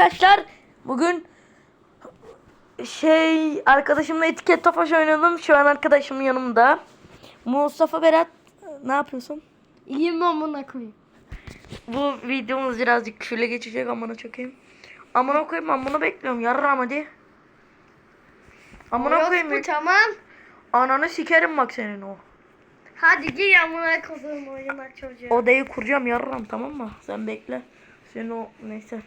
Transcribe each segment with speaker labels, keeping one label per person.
Speaker 1: arkadaşlar. Bugün şey arkadaşımla etiket tofaş oynadım. Şu an arkadaşım yanımda. Mustafa Berat ne yapıyorsun?
Speaker 2: İyiyim amına koyayım.
Speaker 1: Bu videomuz birazcık küfürle geçecek amına çakayım. Amına koyayım ben bunu bekliyorum. Yarram hadi. Amına koyayım.
Speaker 2: Bu tamam.
Speaker 1: Ananı sikerim bak senin o.
Speaker 2: Hadi gir amına koyayım oyuna çocuğu.
Speaker 1: Odayı kuracağım yarram tamam mı? Sen bekle. Senin o neyse.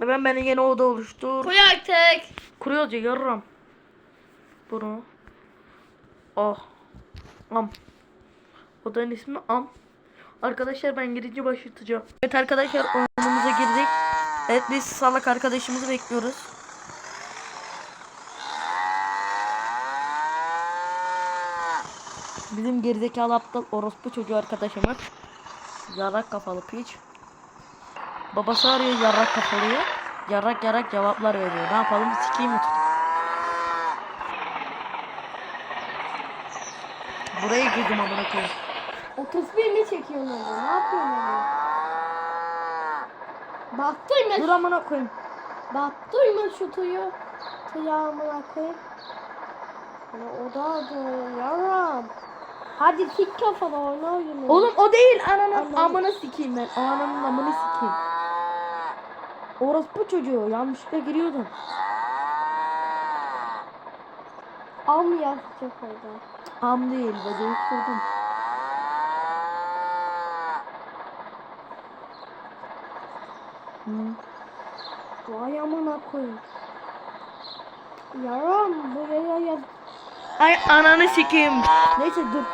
Speaker 1: Ben beni yeni oda oluştur.
Speaker 2: Koy artık.
Speaker 1: Kuruyoruz ya yarram. Bunu. Oh. Am. Odanın ismi Am. Arkadaşlar ben girince başlatacağım. Evet arkadaşlar oyunumuza girdik. Evet biz salak arkadaşımızı bekliyoruz. Bizim gerizekalı aptal orospu çocuğu arkadaşımız. Yarrak kafalı piç. Babası arıyor yarrak kafalıyı. Yarrak yarrak cevaplar veriyor. Ne yapalım sikeyim mi tutup? Buraya girdim amına koyayım.
Speaker 2: 31 mi çekiyorsun orada? Ne yapıyorsun orada? Baktın
Speaker 1: Dur
Speaker 2: mı?
Speaker 1: amına koyayım.
Speaker 2: Baktın mı şu tuyu? Amına koyayım. Ya o da yaram. Hadi sik kafalı oyna oyunu.
Speaker 1: Oğlum o değil
Speaker 2: Anladım.
Speaker 1: amına sikeyim ben. Ananın amını sikeyim. Orospu çocuğu yanlışlıkla giriyordun.
Speaker 2: Am yazacak orada.
Speaker 1: Am değil bacayı kırdım.
Speaker 2: Vay amına koyayım. Yaram buraya yaz.
Speaker 1: Ay ananı sikeyim. Neyse dur.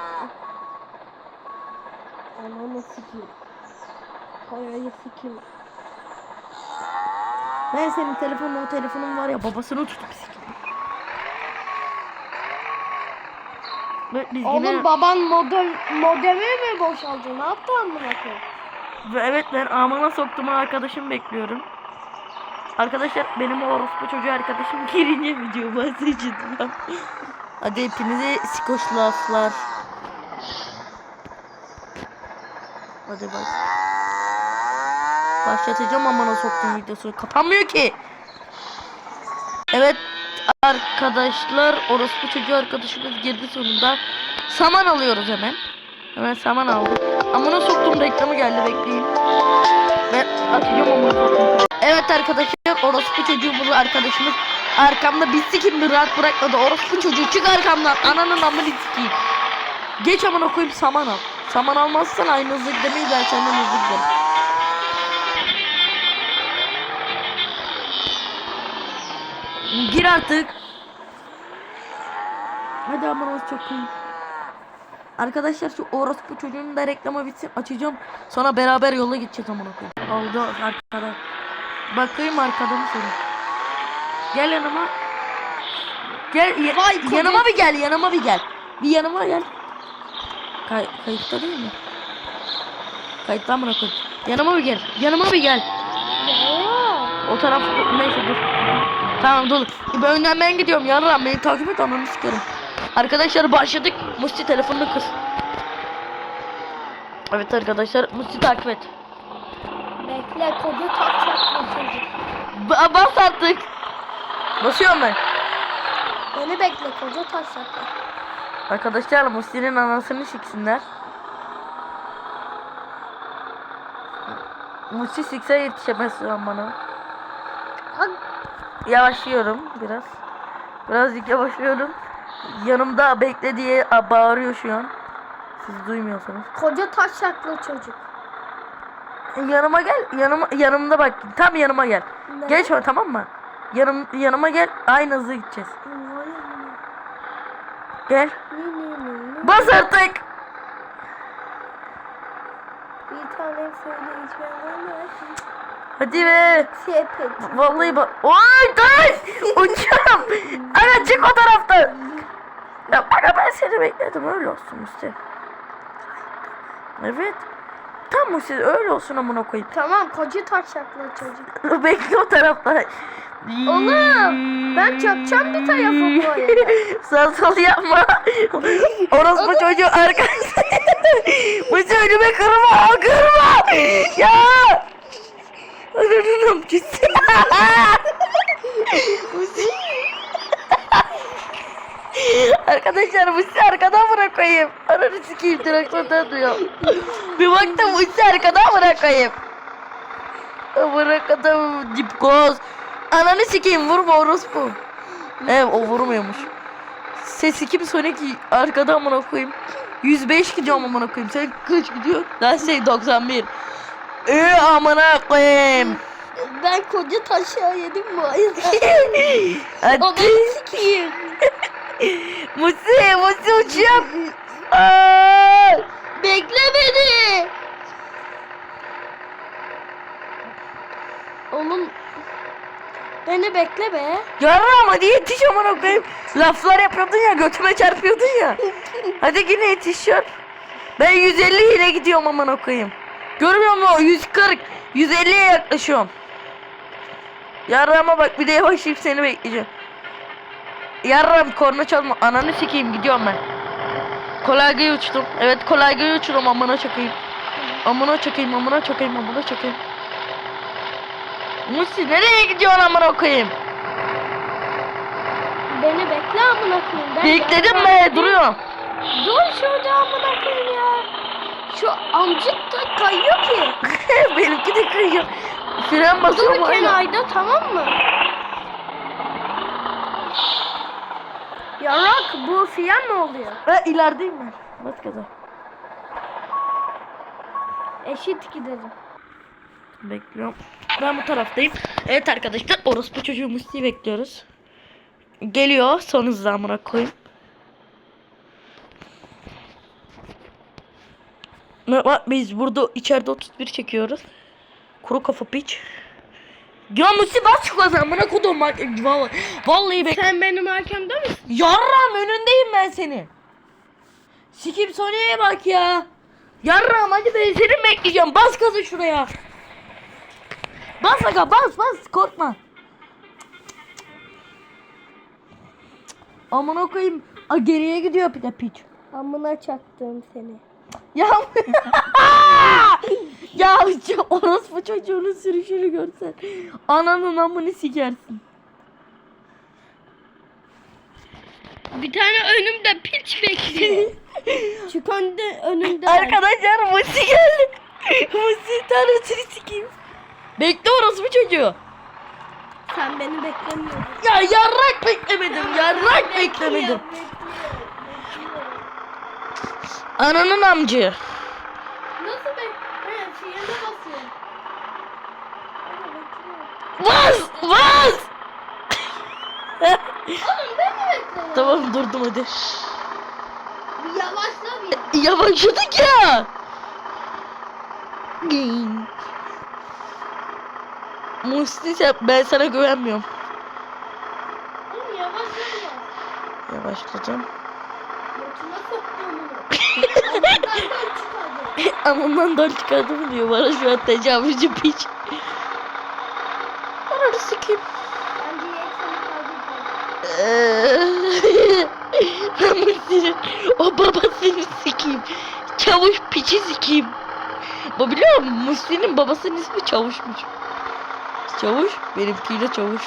Speaker 2: Ananı sikeyim. Parayı sikeyim.
Speaker 1: Ben senin telefonun o telefonun var ya babasını tutup biz
Speaker 2: Oğlum
Speaker 1: yine...
Speaker 2: baban modem modemi mi boşaldı? Ne yaptı amına koyayım?
Speaker 1: Ve evet ben amına soktuğum arkadaşım bekliyorum. Arkadaşlar benim o orospu çocuğu arkadaşım girince video bahsedeceğim. Hadi hepinize sikoş laflar. Hadi bak. Başlatacağım amına soktuğum videosu. Kapanmıyor ki. Evet arkadaşlar orospu çocuğu arkadaşımız girdi sonunda. Saman alıyoruz hemen. Hemen saman aldık. Amına soktum reklamı geldi bekleyin. Ben atacağım amına soktum. Evet arkadaşlar orospu çocuğumuz arkadaşımız arkamda bir sikim bir rahat bırakmadı. Orospu çocuğu çık arkamdan ananın amını sikeyim. Geç amına koyayım saman al. Saman almazsan aynı hızlı gidemeyiz ben senden hızlı giderim. Gir artık. Hadi amına çok iyi. Arkadaşlar şu orospu çocuğunun da reklamı bitsin açacağım. Sonra beraber yola gideceğiz amına koyayım. Oldu arkada. Bakayım arkada mı senin? Gel yanıma. Gel
Speaker 2: Vay
Speaker 1: yanıma bir gel yanıma bir gel. Bir yanıma gel. Kay kayıtta değil mi? Kayıtta amına koyayım. Yanıma bir gel. Yanıma bir gel. O taraf neyse dur. Tamam dur. Ben önden ben gidiyorum yarram beni takip et ananı sikerim. Arkadaşlar başladık. Musti telefonunu kır. Evet arkadaşlar Musti takip et.
Speaker 2: Bekle koca takacak.
Speaker 1: Ba- bas artık. Basıyorum ben.
Speaker 2: Beni bekle koca takacak.
Speaker 1: Arkadaşlar Musti'nin anasını siksinler. Musti sikse yetişemez şu an bana. Yavaşlıyorum biraz. Birazcık yavaşlıyorum. Yanımda bekle diye bağırıyor şu an. Siz duymuyorsunuz.
Speaker 2: koca taşaklı çocuk.
Speaker 1: Yanıma gel. Yanıma yanımda bak. Tam yanıma gel.
Speaker 2: Ne?
Speaker 1: Geç o tamam mı? Yanım yanıma gel. Aynı hızlı gideceğiz. Gel. Bas artık.
Speaker 2: Bir tane söyleyeceğim ama.
Speaker 1: Hadi be.
Speaker 2: Sepet.
Speaker 1: Vallahi bak. Oy dur. Uçuyorum. Ana çık o taraftan. Ya bak ben seni bekledim öyle olsun işte. Evet. Tamam siz öyle olsun amına koyayım.
Speaker 2: Tamam koca taşaklı çocuk.
Speaker 1: Bekle o tarafta.
Speaker 2: Oğlum, ben çöpeceğim bir tarafı bu arada.
Speaker 1: Sağ sol yapma. Orospu çocuğu arkadaşlar. Bu çocuğumu kırma kırma. Ya. Ananın amcası. Musi. Arkadaşlar Musi arkadan bırakayım. Ananı sikeyim traktörden duyuyor. Bir baktım Musi arkadan bırakayım. Bırakalım dip koz. Ananı sikeyim vurma orospu. Evet o vurmuyormuş. Sesi kim Sonic arkadan amına koyayım. 105 gidiyorum amına koyayım. Sen kaç gidiyor? Ben şey 91. Ee amına koyayım.
Speaker 2: Ben koca taşa yedim mi?
Speaker 1: Hadi.
Speaker 2: Onu sikeyim.
Speaker 1: Musi, Musi uçuyor.
Speaker 2: Bekle beni. Oğlum beni bekle be.
Speaker 1: Yarram hadi yetiş amına koyayım. Laflar yapıyordun ya götüme çarpıyordun ya. Hadi yine yetişiyor. Ben 150 ile gidiyorum amına koyayım. Görmüyor musun? 140, 150'ye yaklaşıyorum. Yarrama bak bir de yavaşlayıp seni bekleyeceğim. Yarram korna çalma. Ananı sikeyim gidiyorum ben. Kolaygayı uçtum. Evet kolaygayı uçurum amına çakayım. Amına çakayım amına çakayım amına çakayım. Musi nereye gidiyorsun amına koyayım?
Speaker 2: Beni bekle amına koyayım. Ben
Speaker 1: Bekledim be duruyorum.
Speaker 2: Dur şurada amına koyayım ya. Şu amcık da kayıyor ki.
Speaker 1: Benimki de kayıyor. Fren basıyorum hala.
Speaker 2: kenarda tamam mı? Yarak bu fiyan ne oluyor?
Speaker 1: Ha ilerideyim ben. Bas gaza.
Speaker 2: Eşit gidelim.
Speaker 1: Bekliyorum. Ben bu taraftayım. Evet arkadaşlar orospu çocuğu Musti'yi bekliyoruz. Geliyor son hızla amına koyayım. Bak biz burada içeride 31 çekiyoruz. Kuru kafa piç. Ya Musti bas şu gaza amına kodum bak. Vallahi, vallahi bek.
Speaker 2: Sen benim arkamda mısın?
Speaker 1: Yarram önündeyim ben senin. Sikim Sony'ye bak ya. Yarram hadi ben seni bekleyeceğim. Bas gazı şuraya. Bas aga bas bas korkma. Aman koyayım. A, geriye gidiyor bir de piç.
Speaker 2: Amına çaktım seni.
Speaker 1: Ya ya orospu çocuğunun sürüşünü görsen. Ananın amını sikersin.
Speaker 2: Bir tane önümde piç bekliyor. Çık önde önümde.
Speaker 1: Arkadaşlar Musi geldi. Musi tanesini sikeyim. Bekle orospu çocuğu.
Speaker 2: Sen beni beklemiyorsun.
Speaker 1: Ya yarrak beklemedim. Yarrak beklemedim. Ananın amcı.
Speaker 2: Nasıl bek? He, frene basıyorum.
Speaker 1: Bas bas.
Speaker 2: Oğlum beni bekle.
Speaker 1: tamam durdum hadi.
Speaker 2: Bir yavaşla bir.
Speaker 1: Yavaşladık ya. Musti sen, ben sana güvenmiyorum.
Speaker 2: Oğlum yavaşla biraz.
Speaker 1: Yavaşladım.
Speaker 2: Bunu. Onlardan çıkardı.
Speaker 1: Çıkardım diyor bana şu an tecavüzcü piç. Ananı sikeyim.
Speaker 2: Bence ye seni
Speaker 1: o babasını sikeyim. Çavuş piçi sikeyim. Bu biliyor musun? Musti'nin babasının ismi Çavuş'muş. Çavuş benimkiyle Çavuş.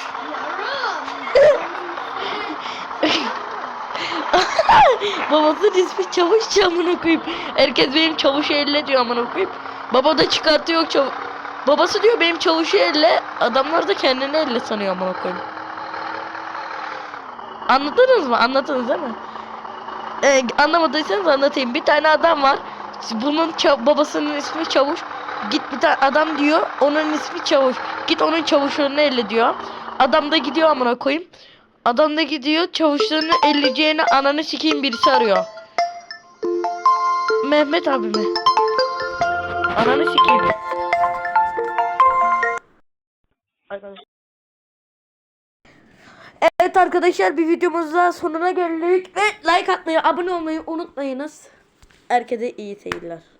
Speaker 1: Babasının ismi Çavuş amına koyayım. Herkes benim Çavuş'u elle diyor amına koyayım. Baba da çıkartıyor çavuş. Babası diyor benim Çavuş'u elle. Adamlar da kendini elle sanıyor amına koyayım. Anladınız mı? Anladınız değil mi? Ee, anlamadıysanız anlatayım. Bir tane adam var. Bunun babasının ismi Çavuş. Git bir tane adam diyor. Onun ismi Çavuş. Git onun çavuşlarını elle diyor. Adam da gidiyor amına koyayım. Adam da gidiyor çavuşlarını elleyeceğine ananı sikeyim birisi arıyor. Mehmet abi mi? Ananı sikeyim. Evet arkadaşlar bir videomuzda sonuna geldik ve like atmayı, abone olmayı unutmayınız. Herkese iyi seyirler.